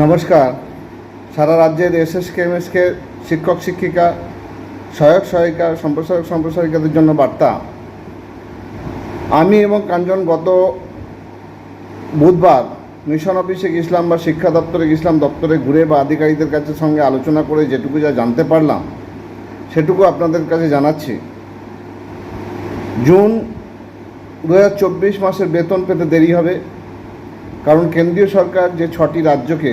নমস্কার। সারা রাজ্যের এসএসকে এমএসকে শিক্ষক, শিক্ষিকা, সহায়ক, সহায়িকা, সম্প্রসারক, সম্প্রসারিকাদের জন্য বার্তা। আমি এবং কাঞ্চন গত বুধবার মিশন অফিসে গেছিলাম বা শিক্ষা দপ্তরে গেছিলাম, দপ্তরে ঘুরে বা আধিকারিকদের কাছে সঙ্গে আলোচনা করে যেটুকু যা জানতে পারলাম, সেটুকু আপনাদের কাছে জানাচ্ছি। জুন দু হাজার চব্বিশ মাসের বেতন পেতে দেরি হবে। কারণ কেন্দ্রীয় সরকার যে ছটি রাজ্যকে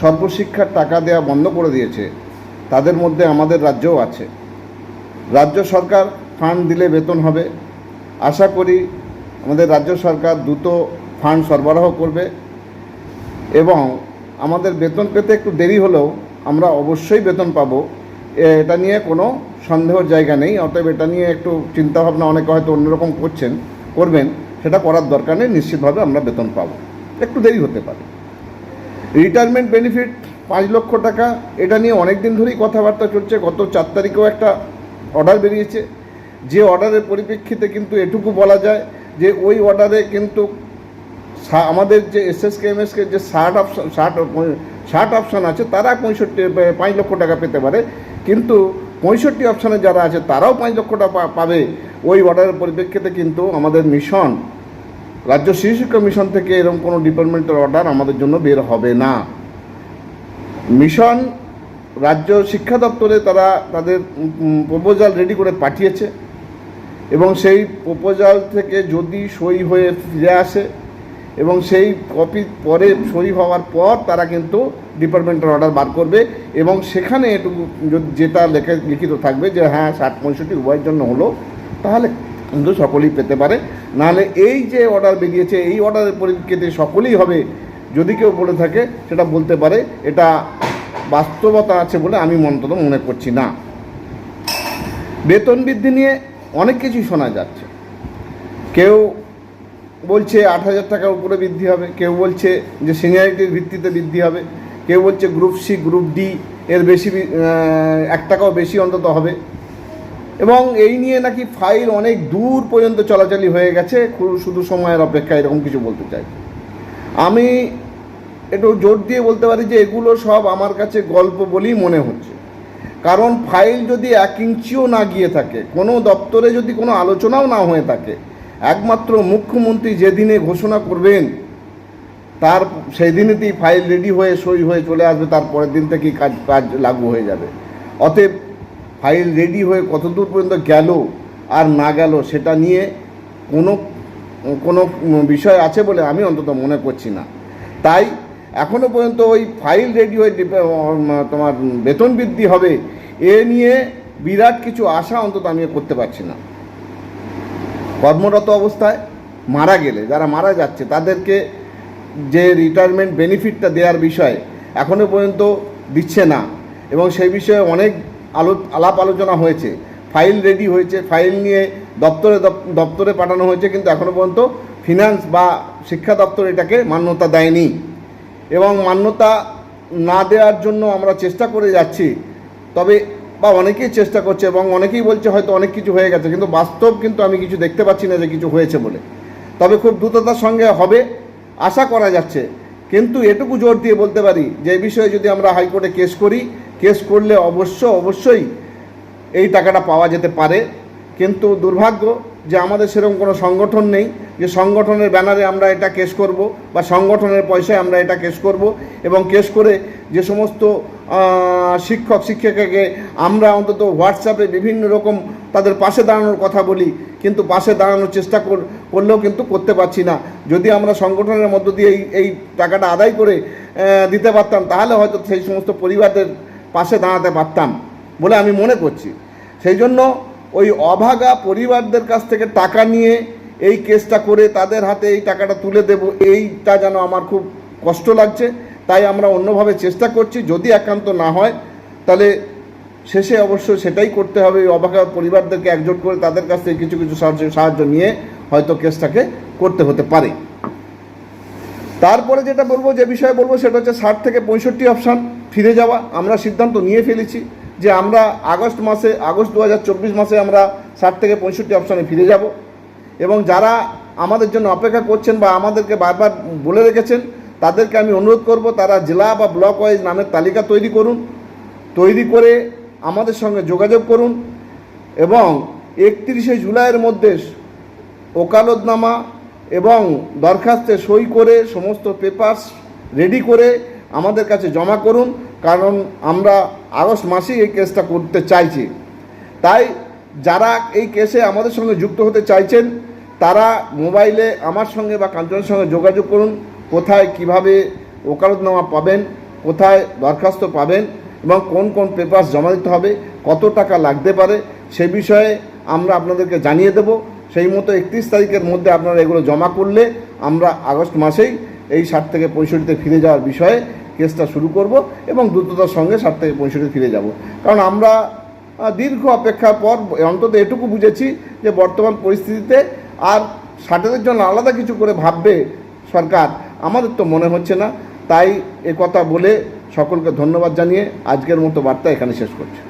সর্বশিক্ষার টাকা দেওয়া বন্ধ করে দিয়েছে, তাদের মধ্যে আমাদের রাজ্যও আছে। রাজ্য সরকার ফান্ড দিলে বেতন হবে। আশা করি আমাদের রাজ্য সরকার দ্রুত ফান্ড সরবরাহ করবে এবং আমাদের বেতন পেতে একটু দেরি হলেও আমরা অবশ্যই বেতন পাবো। এটা নিয়ে কোনো সন্দেহর জায়গা নেই, অতএব এটা নিয়ে একটু চিন্তাভাবনা অনেকে হয়তো অন্যরকম করছেন, করবেন, সেটা করার দরকার নেই, নিশ্চিতভাবে আমরা বেতন পাবো। একটু দেরি হতে পারে। রিটায়ারমেন্ট বেনিফিট পাঁচ লক্ষ টাকা, এটা নিয়ে অনেক দিন ধরেই কথাবার্তা চলছে। গত চার তারিখেও একটা অর্ডার বেরিয়েছে। যে অর্ডারের পরিপ্রেক্ষিতে কিন্তু এটুকু বলা যায় যে ওই অর্ডারে কিন্তু আমাদের যে এসএসকে এমএসকে যে ষাট অপশন ষাট ষাট অপশান আছে, তারা পঁয়ষট্টি, পাঁচ লক্ষ টাকা পেতে পারে। কিন্তু পঁয়ষট্টি অপশানে যারা আছে, তারাও পাঁচ লক্ষ টাকা পাবে। ওই অর্ডারের পরিপ্রেক্ষিতে কিন্তু আমাদের মিশন রাজ্য শিশু মিশন থেকে এরকম কোনো ডিপার্টমেন্টের অর্ডার আমাদের জন্য বের হবে না। মিশন রাজ্য শিক্ষা দপ্তরে তারা তাদের প্রপোজাল রেডি করে পাঠিয়েছে এবং সেই প্রপোজাল থেকে যদি সই হয়ে ফিরে আসে এবং সেই কপি পরে সই হওয়ার পর তারা কিন্তু ডিপার্টমেন্টের অর্ডার বার করবে এবং সেখানে একটু যদি যেটা লেখা লিখিত থাকবে যে হ্যাঁ ষাট পঁয়ষট্টি উভয়ের জন্য হলো, তাহলে কিন্তু সকলেই পেতে পারে। নাহলে এই যে অর্ডার বেরিয়েছে, এই অর্ডারের পরিপ্রেক্ষিতে সকলেই হবে, যদি কেউ বলে থাকে, সেটা বলতে পারে। এটা বাস্তবতা আছে বলে আমি মন্তব্য মনে করছি না। বেতন বৃদ্ধি নিয়ে অনেক কিছুই শোনা যাচ্ছে। কেউ বলছে আট হাজার টাকার উপরে বৃদ্ধি হবে, কেউ বলছে যে সিনিয়রিটির ভিত্তিতে বৃদ্ধি হবে, কেউ বলছে গ্রুপ সি গ্রুপ ডি এর বেশি এক টাকাও বেশি অন্তত হবে। এবং এই নিয়ে নাকি ফাইল অনেক দূর পর্যন্ত চলাচলি হয়ে গেছে শুধু সময়ের অপেক্ষা এরকম কিছু বলতে চাই। আমি একটু জোর দিয়ে বলতে পারি যে এগুলো সব আমার কাছে গল্প বলেই মনে হচ্ছে। কারণ ফাইল যদি এক ইঞ্চিও না গিয়ে থাকে, কোনো দপ্তরে যদি কোনো আলোচনাও না হয়ে থাকে, একমাত্র মুখ্যমন্ত্রী যেদিনে ঘোষণা করবেন, তার সেই দিনেতেই ফাইল রেডি হয়ে সই হয়ে চলে আসবে তার পরের দিন থেকেই কাজ কাজ লাগু হয়ে যাবে। অতএব ফাইল রেডি হয়ে কতদূর পর্যন্ত গেল আর না গেল সেটা নিয়ে কোনো কোনো বিষয় আছে বলে আমি অন্তত মনে করছি না। তাই এখনও পর্যন্ত ওই ফাইল রেডি হয়ে তোমার বেতন বৃদ্ধি হবে এ নিয়ে বিরাট কিছু আশা অন্তত আমি করতে পারছি না। কর্মরত অবস্থায় মারা গেলে, যারা মারা যাচ্ছে, তাদেরকে যে রিটায়ারমেন্ট বেনিফিটটা দেওয়ার বিষয় এখনও পর্যন্ত দিচ্ছে না। এবং সেই বিষয়ে অনেক আলো আলাপ আলোচনা হয়েছে। ফাইল রেডি হয়েছে। ফাইল নিয়ে দপ্তরে দপ- দপ্তরে পাঠানো হয়েছে, কিন্তু এখনও পর্যন্ত ফিনান্স বা শিক্ষা দপ্তর এটাকে মান্যতা দেয়নি। এবং মান্যতা না দেওয়ার জন্য আমরা চেষ্টা করে যাচ্ছি, তবে বা অনেকেই চেষ্টা করছে এবং অনেকেই বলছে হয়তো অনেক কিছু হয়ে গেছে, কিন্তু বাস্তব কিন্তু আমি কিছু দেখতে পাচ্ছি না যে কিছু হয়েছে বলে। তবে খুব দ্রুততার সঙ্গে হবে, আশা করা যাচ্ছে। কিন্তু এটুকু জোর দিয়ে বলতে পারি, যে বিষয়ে যদি আমরা হাইকোর্টে কেস করি কেস করলে অবশ্য, অবশ্যই এই টাকাটা পাওয়া যেতে পারে। কিন্তু দুর্ভাগ্য যে আমাদের সেরকম কোনো সংগঠন নেই, যে সংগঠনের ব্যানারে আমরা এটা কেস করব বা সংগঠনের পয়সায় আমরা এটা কেস করব এবং কেস করে যে সমস্ত শিক্ষক, শিক্ষিকাকে আমরা অন্তত হোয়াটসঅ্যাপে বিভিন্ন রকম তাদের পাশে দাঁড়ানোর কথা বলি, কিন্তু পাশে দাঁড়ানোর চেষ্টা করলেও কিন্তু করতে পারছি না। যদি আমরা সংগঠনের মধ্য দিয়ে এই এই টাকাটা আদায় করে দিতে পারতাম, তাহলে হয়তো সেই সমস্ত পরিবারদের পাশে দাঁড়াতে পারতাম বলে আমি মনে করছি। সেই জন্য ওই অভাগা পরিবারদের কাছ থেকে টাকা নিয়ে এই কেসটা করে তাদের হাতে এই টাকাটা তুলে দেব, এইটা যেন আমার খুব কষ্ট লাগছে। তাই আমরা অন্যভাবে চেষ্টা করছি, যদি একান্ত না হয়, তাহলে শেষে অবশ্য সেটাই করতে হবে। অভাগা পরিবারদেরকে একজোট করে তাদের কাছ থেকে কিছু কিছু সাহায্য সাহায্য নিয়ে হয়তো কেসটাকে করতে হতে পারে। তারপরে যেটা বলব, যে বিষয়ে বলব, সেটা হচ্ছে ষাট থেকে পঁয়ষট্টি অপশান ফিরে যাওয়া। আমরা সিদ্ধান্ত নিয়ে ফেলেছি যে আমরা আগস্ট মাসে, আগস্ট দু হাজার চব্বিশ মাসে আমরা ষাট থেকে পঁয়ষট্টি অপশানে ফিরে যাব। এবং যারা আমাদের জন্য অপেক্ষা করছেন বা আমাদেরকে বারবার বলে রেখেছেন, তাদেরকে আমি অনুরোধ করব, তারা জেলা বা ব্লক ওয়াইজ নামের তালিকা তৈরি করুন, তৈরি করে আমাদের সঙ্গে যোগাযোগ করুন এবং একত্রিশে জুলাইয়ের মধ্যে ওকালতনামা এবং দরখাস্তে সই করে সমস্ত পেপারস রেডি করে আমাদের কাছে জমা করুন, কারণ আমরা আগস্ট মাসেই এই কেসটা করতে চাইছি। তাই যারা এই কেসে আমাদের সঙ্গে যুক্ত হতে চাইছেন, তারা মোবাইলে আমার সঙ্গে বা কাঞ্চনের সঙ্গে যোগাযোগ করুন, কোথায় কীভাবে ওকালতনামা পাবেন, কোথায় দরখাস্ত পাবেন, এবং কোন কোন পেপারস জমা দিতে হবে, কত টাকা লাগতে পারে, সে বিষয়ে আমরা আপনাদেরকে জানিয়ে দেব। সেই মতো একত্রিশ তারিখের মধ্যে আপনারা এগুলো জমা করলে আমরা আগস্ট মাসেই এই ষাট থেকে পঁয়ষট্টিতে ফিরে যাওয়ার বিষয়ে কেসটা শুরু করব এবং দ্রুততার সঙ্গে ষাট থেকে পঁয়ষট্টি ফিরে যাব। কারণ আমরা দীর্ঘ অপেক্ষার পর অন্তত এটুকু বুঝেছি যে বর্তমান পরিস্থিতিতে আর ষাটের জন্য আলাদা কিছু করে ভাববে সরকার, আমাদের তো মনে হচ্ছে না। তাই কথা বলে সকলকে ধন্যবাদ জানিয়ে আজকের মতো বার্তা এখানে শেষ করছি।